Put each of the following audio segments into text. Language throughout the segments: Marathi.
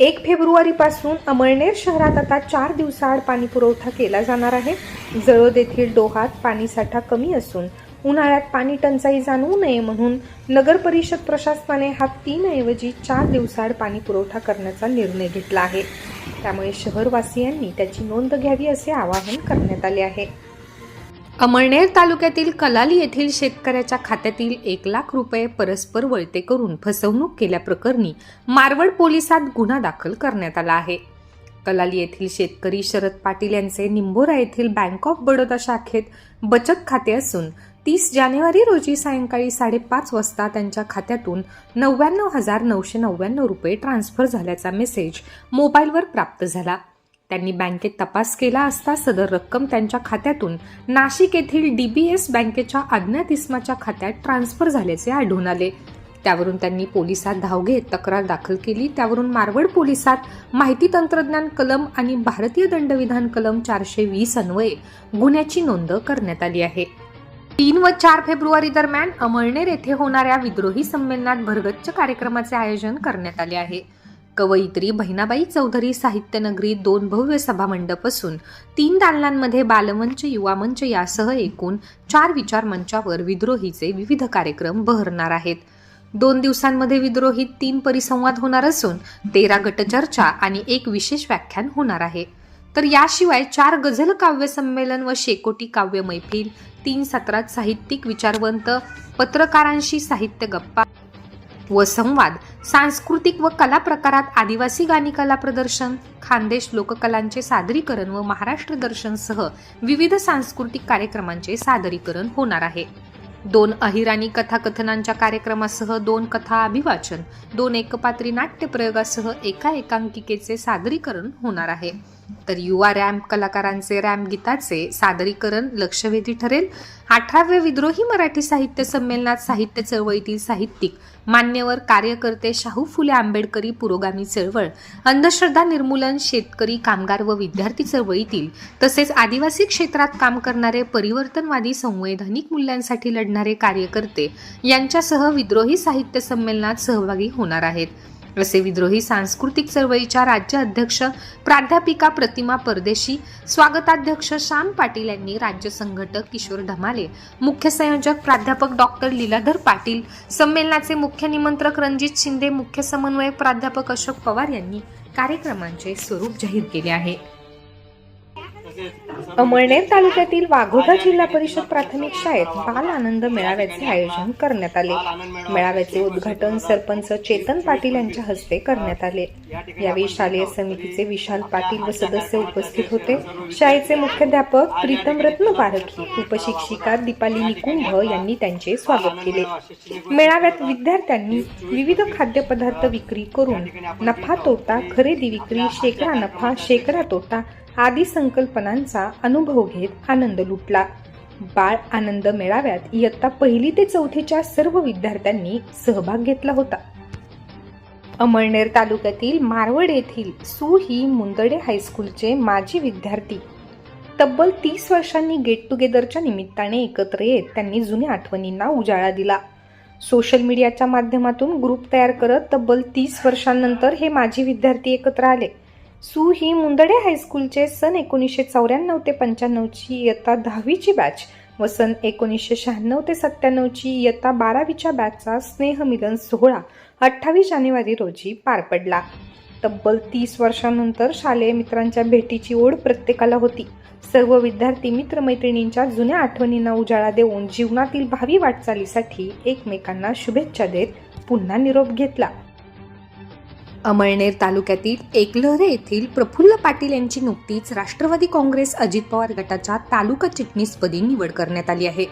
एक फेब्रुवारीपासून अमळनेर शहरात आता चार दिवसाआड पाणी पुरवठा केला जाणार आहे. जळद येथील डोहात पाणीसाठा कमी असून उन्हाळ्यात पाणी टंचाई जाणवू नये म्हणून नगर परिषद प्रशासनाने हा तीन ऐवजी चार दिवसाआड पाणी पुरवठा करण्याचा निर्णय घेतला आहे. त्यामुळे शहरवासियांनी त्याची नोंद घ्यावी असे आवाहन करण्यात आले आहे. अमळनेर तालुक्यातील कलाली येथील शेतकऱ्याच्या खात्यातील एक लाख रुपये परस्पर वळते करून फसवणूक केल्याप्रकरणी मारवड पोलिसात गुन्हा दाखल करण्यात आला आहे. कलाली येथील शेतकरी शरद पाटील यांचे निंबोरा येथील बँक ऑफ बडोदा शाखेत बचत खाते असून तीस जानेवारी रोजी सायंकाळी साडेपाच वाजता त्यांच्या खात्यातून नव्याण्णव हजार नऊशे नव्याण्णव रुपये ट्रान्स्फर झाल्याचा मेसेज मोबाईलवर प्राप्त झाला. त्यांनी बँकेत तपास केला असता सदर रक्कम त्यांच्या खात्यातून नाशिक येथील डीबीएस बँकेच्या अज्ञात इस्माच्या खात्यात ट्रान्स्फर झाल्याचे आढळून आले. त्यावरून त्यांनी पोलिसात धाव घेत तक्रार दाखल केली. त्यावरून मारवड पोलिसात माहिती तंत्रज्ञान कलम आणि भारतीय दंडविधान कलम चारशे वीस अन्वये गुन्ह्याची नोंद करण्यात आली आहे. तीन व चार फेब्रुवारी दरम्यान अमळनेर येथे होणाऱ्या विद्रोही संमेलनात भरगच्च कार्यक्रमाचे आयोजन करण्यात आले आहे. कवयित्री बहिणाबाई चौधरी साहित्यनगरी दोन भव्य सभामंडप असून तीन दालनांमध्ये बालमंच युवा मंच यासह एकूण चार विचार मंचावर विद्रोहीचे विविध कार्यक्रम बहरणार आहेत. दोन दिवसांमध्ये विद्रोहीत तीन परिसंवाद होणार असून तेरा गटचर्चा आणि एक विशेष व्याख्यान होणार आहे. तर याशिवाय चार गझल काव्य संमेलन व शेकोटी काव्य मैफिल तीन सत्रात साहित्यिक विचारवंत पत्रकारांशी साहित्य गप्पा व संवाद सांस्कृतिक व कला प्रकारात आदिवासी गाणी कला प्रदर्शन खानदेश लोककलांचे सादरीकरण व महाराष्ट्र दर्शनसह विविध सांस्कृतिक कार्यक्रमांचे सादरीकरण होणार आहे. दोन अहिराणी कथाकथनांच्या कार्यक्रमासह दोन कथा अभिवाचन दोन एकपात्री नाट्यप्रयोगासह एका एकांकिकेचे सादरीकरण होणार आहे. तर युवा रॅम्प कलाकारांचे रॅम्प गीताचे सादरीकरण लक्षवेधी ठरेल. अठराव्या विद्रोही मराठी साहित्य संमेलनात साहित्य चळवळीतील साहित्यिक मान्यवर कार्यकर्ते शाहू फुले आंबेडकरी पुरोगामी चळवळ अंधश्रद्धा निर्मूलन शेतकरी कामगार व विद्यार्थी चळवळीतील तसेच आदिवासी क्षेत्रात काम करणारे परिवर्तनवादी संवैधानिक मूल्यांसाठी लढणारे कार्यकर्ते यांच्यासह विद्रोही साहित्य संमेलनात सहभागी होणार आहेत. असे विद्रोही सांस्कृतिक चळवळीच्या राज्य अध्यक्ष प्राध्यापिका प्रतिमा परदेशी स्वागताध्यक्ष श्याम पाटील यांनी राज्य संघटक किशोर ढमाले मुख्य संयोजक प्राध्यापक डॉक्टर लीलाधर पाटील संमेलनाचे मुख्य निमंत्रक रणजित शिंदे मुख्य समन्वयक प्राध्यापक अशोक पवार यांनी कार्यक्रमांचे स्वरूप जाहीर केले आहे. अमळनेर तालुक्यातील वाघोटा जिल्हा परिषद प्राथमिक शाळेत बाल आनंद मेळाव्याचे आयोजन करण्यात आले. मेळाव्याचे उद्घाटन सरपंच चेतन पाटील यांच्या हस्ते करण्यात आले. यावेळी शालेय समितीचे विशाल पाटील व सदस्य उपस्थित होते. शाळेचे मुख्याध्यापक प्रीतम रत्न पारखी उपशिक्षिका दीपाली निकुंभ यांनी त्यांचे स्वागत केले. मेळाव्यात विद्यार्थ्यांनी विविध खाद्यपदार्थ विक्री करून नफा तोटा खरेदी विक्री शेकडा नफा शेकडा तोटा आदी संकल्पनांचा अनुभव घेत आनंद लुटला. बाळ आनंद मेळाव्यात इयत्ता पहिली ते चौथीच्या सर्व विद्यार्थ्यांनी सहभाग घेतला होता. अमळनेर तालुक्यातील मारवड येथील सु ही मुंदडे हायस्कूलचे माजी विद्यार्थी. तब्बल तीस वर्षांनी गेट टुगेदरच्या निमित्ताने एकत्र येत त्यांनी जुन्या आठवणींना उजाळा दिला. सोशल मीडियाच्या माध्यमातून ग्रुप तयार करत तब्बल तीस वर्षांनंतर हे माजी विद्यार्थी एकत्र आले. सु ही मुंदडे हायस्कूलचे सन एकोणीसशे चौऱ्याण्णव ते पंच्याण्णवची इयत्ता दहावीची बॅच व सन एकोणीसशे शहाण्णव ते सत्त्याण्णवची इयत्ता बारावीच्या बॅचचा स्नेहमिलन सोहळा अठ्ठावीस जानेवारी रोजी पार पडला. तब्बल तीस वर्षानंतर शालेय मित्रांच्या भेटीची ओढ प्रत्येकाला होती. सर्व विद्यार्थी मित्रमैत्रिणींच्या जुन्या आठवणींना उजाळा देऊन जीवनातील भावी वाटचालीसाठी एकमेकांना शुभेच्छा देत पुन्हा निरोप घेतला. अमळनेर तालुक्यातील एकलहरे येथील प्रफुल्ल पाटील यांची नुकतीच राष्ट्रवादी काँग्रेस अजित पवार गटाच्या तालुका चिटणीसपदी निवड करण्यात आली आहे.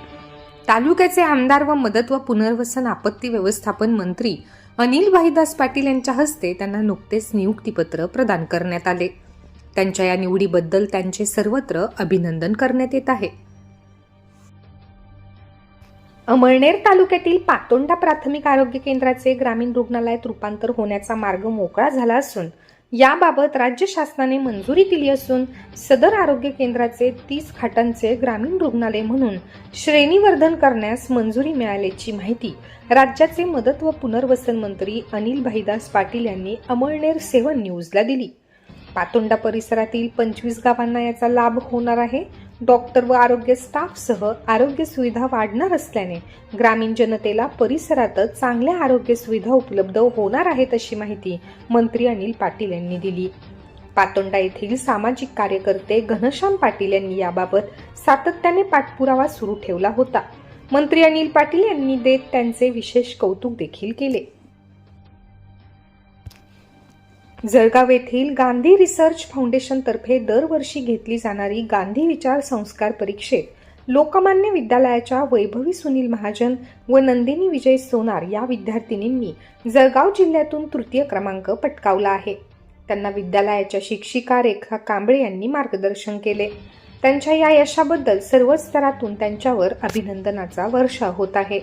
तालुक्याचे आमदार व मदत व पुनर्वसन आपत्ती व्यवस्थापन मंत्री अनिल भाईदास पाटील यांच्या हस्ते त्यांना नुकतेच नियुक्तीपत्र प्रदान करण्यात आले. त्यांच्या या निवडीबद्दल त्यांचे सर्वत्र अभिनंदन करण्यात येत आहे. अमळनेर तालुक्यातील पातोंडा प्राथमिक आरोग्य केंद्राचे ग्रामीण रुग्णालयात रूपांतर होण्याचा मार्ग मोकळा झाला असून याबाबत राज्य शासनाने मंजुरी दिली असून सदर आरोग्य केंद्राचे तीस खाटांचे ग्रामीण रुग्णालय म्हणून श्रेणीवर्धन करण्यास मंजुरी मिळाल्याची माहिती राज्याचे मदत व पुनर्वसन मंत्री अनिल भाईदास पाटील यांनी अमळनेर सेवन न्यूजला दिली. पातोंडा परिसरातील पंचवीस गावांना याचा लाभ होणार आहे. डॉक्टर व आरोग्य स्टाफसह आरोग्य सुविधा वाढणार असल्याने ग्रामीण जनतेला परिसरातच चांगल्या आरोग्य सुविधा उपलब्ध होणार आहेत अशी माहिती मंत्री अनिल पाटील यांनी दिली. पातोंडा येथील सामाजिक कार्यकर्ते घनश्याम पाटील यांनी याबाबत सातत्याने पाठपुरावा सुरू ठेवला होता. मंत्री अनिल पाटील यांनी देत त्यांचे विशेष कौतुक देखील केले. जळगाव येथील गांधी रिसर्च फाउंडेशनतर्फे दरवर्षी घेतली जाणारी गांधी विचार संस्कार परीक्षेत लोकमान्य विद्यालयाच्या वैभवी सुनील महाजन व नंदिनी विजय सोनार या विद्यार्थिनींनी जळगाव जिल्ह्यातून तृतीय क्रमांक पटकावला आहे. त्यांना विद्यालयाच्या शिक्षिका रेखा कांबळे यांनी मार्गदर्शन केले. त्यांच्या या यशाबद्दल सर्व स्तरातून त्यांच्यावर अभिनंदनाचा वर्षाव होत आहे.